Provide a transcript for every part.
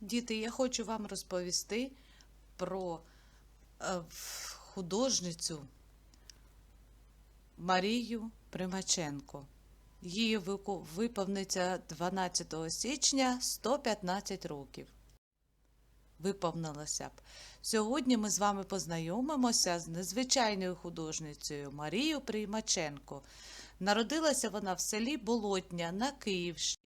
Діти, я хочу вам розповісти про е, художницю Марію Примаченко. Її виповниться 12 січня 115 років. Виповнилося б. Сьогодні ми з вами познайомимося з незвичайною художницею Марією Примаченко. Народилася вона в селі Болотня на Київщині.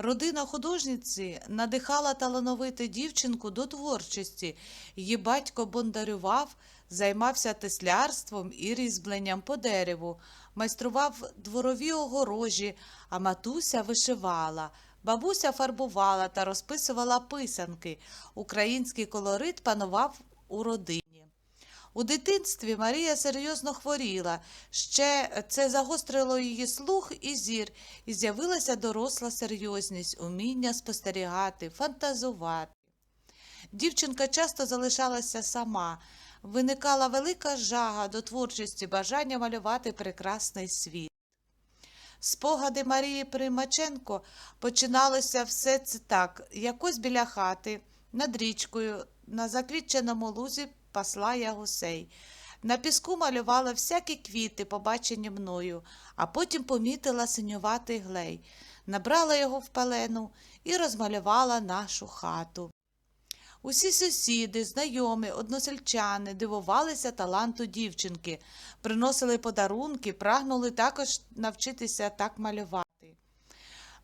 Родина художниці надихала талановиту дівчинку до творчості. Її батько бондарював, займався теслярством і різьбленням по дереву, майстрував дворові огорожі, а матуся вишивала. Бабуся фарбувала та розписувала писанки. Український колорит панував у родині. У дитинстві Марія серйозно хворіла. Ще це загострило її слух і зір, і з'явилася доросла серйозність, уміння спостерігати, фантазувати. Дівчинка часто залишалася сама. Виникала велика жага до творчості, бажання малювати прекрасний світ. Спогади Марії Примаченко починалося все це так. Якось біля хати, над річкою, на заквітченому лузі пасла я гусей. На піску малювала всякі квіти, побачені мною, а потім помітила синюватий глей, набрала його в пелену і розмалювала нашу хату. Усі сусіди, знайомі, односельчани дивувалися таланту дівчинки, приносили подарунки, прагнули також навчитися так малювати.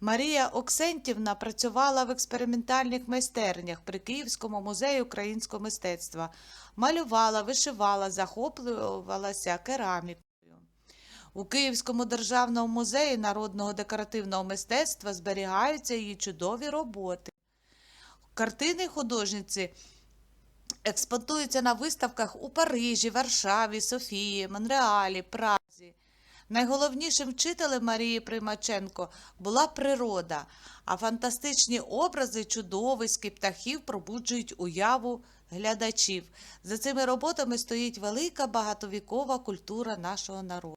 Марія Оксентівна працювала в експериментальних майстернях при Київському музеї українського мистецтва, малювала, вишивала, захоплювалася керамікою. У Київському державному музеї народного декоративного мистецтва зберігаються її чудові роботи. Картини художниці експонуються на виставках у Парижі, Варшаві, Софії, Монреалі, Празі. Найголовнішим вчителем Марії Примаченко була природа, а фантастичні образи чудовиськ і птахів пробуджують уяву глядачів. За цими роботами стоїть велика багатовікова культура нашого народу.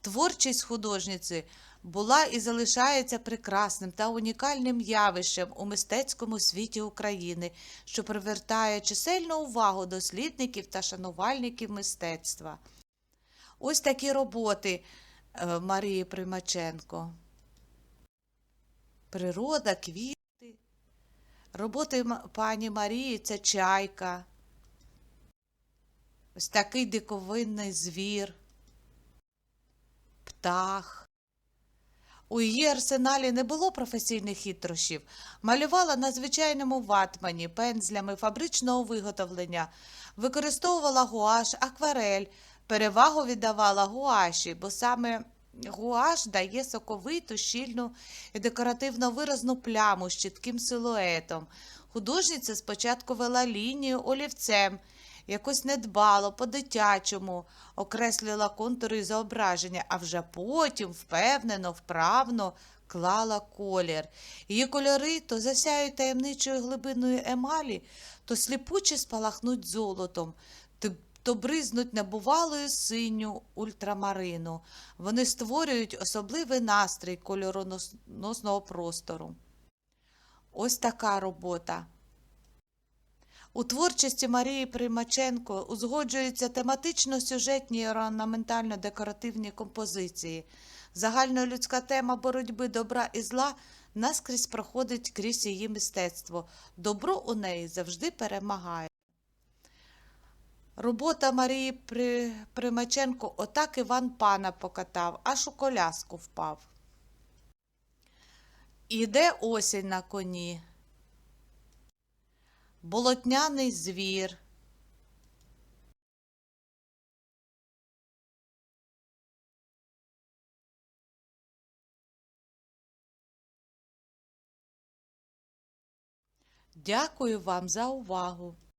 Творчість художниці була і залишається прекрасним та унікальним явищем у мистецькому світі України, що привертає чисельну увагу дослідників та шанувальників мистецтва. Ось такі роботи е, Марії Примаченко. Природа, квіти. Роботи пані Марії це чайка. Ось такий диковинний звір птах. У її арсеналі не було професійних хитрощів. Малювала на звичайному ватмані, пензлями фабричного виготовлення, використовувала гуаш, акварель, перевагу віддавала гуаші, бо саме гуаш дає соковиту, щільну і декоративно виразну пляму з чітким силуетом. Художниця спочатку вела лінію олівцем, якось недбало, по-дитячому окреслила контури зображення, а вже потім впевнено, вправно клала колір. Її кольори то засяють таємничою глибиною емалі, то сліпуче спалахнуть золотом, то- то бризнуть небувалою синю ультрамарину. Вони створюють особливий настрій кольороносного простору. Ось така робота. У творчості Марії Примаченко узгоджуються тематично-сюжетні і орнаментально-декоративні композиції. Загальнолюдська тема боротьби добра і зла наскрізь проходить крізь її мистецтво. Добро у неї завжди перемагає. Робота Марії При... Примаченко отак Іван пана покатав, аж у коляску впав. Іде осінь на коні болотняний звір. Дякую вам за увагу.